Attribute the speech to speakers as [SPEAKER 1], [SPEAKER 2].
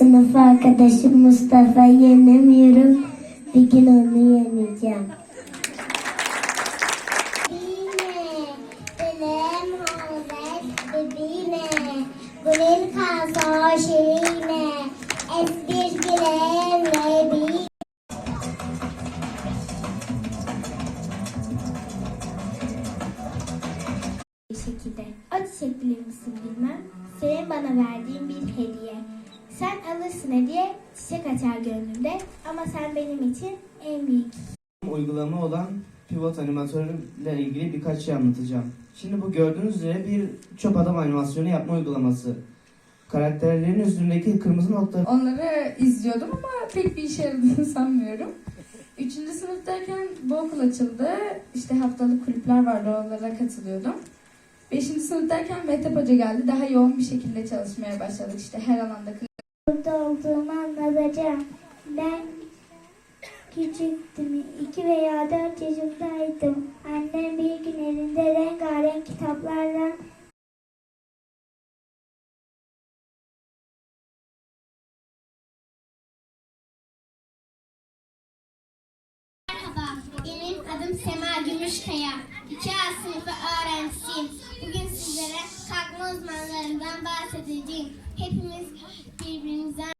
[SPEAKER 1] Sınıf arkadaşım Mustafa yenemiyorum. Bir gün onu yeneceğim. Bine, benim Gülün kaso şirine, esbir bilem lebi. Bir şekilde o çiçekleri misin bilmem, senin bana verdiğin bir hediye. Sen alırsın hediye, çiçek açar gönlümde ama sen benim için en büyük
[SPEAKER 2] uygulama olan pivot animatörü ile ilgili birkaç şey anlatacağım. Şimdi bu gördüğünüz üzere bir çöp adam animasyonu yapma uygulaması. Karakterlerin üstündeki kırmızı nokta
[SPEAKER 3] Onları izliyordum ama pek bir işe yaradığını sanmıyorum. Üçüncü sınıftayken bu okul açıldı. İşte haftalık kulüpler vardı, onlara katılıyordum. Beşinci sınıftayken Mehtap Hoca geldi. Daha yoğun bir şekilde çalışmaya başladık. İşte her alanda
[SPEAKER 1] burada olduğumu anlatacağım. Ben küçüktüm. iki veya dört yaşındaydım. Annem bir gün elinde rengarenk kitaplarla
[SPEAKER 4] benim adım Sema Gümüşkaya. 2A sınıfı öğrencisiyim. Bugün sizlere kalkma uzmanlarından bahsedeceğim. Hepimiz birbirimizden...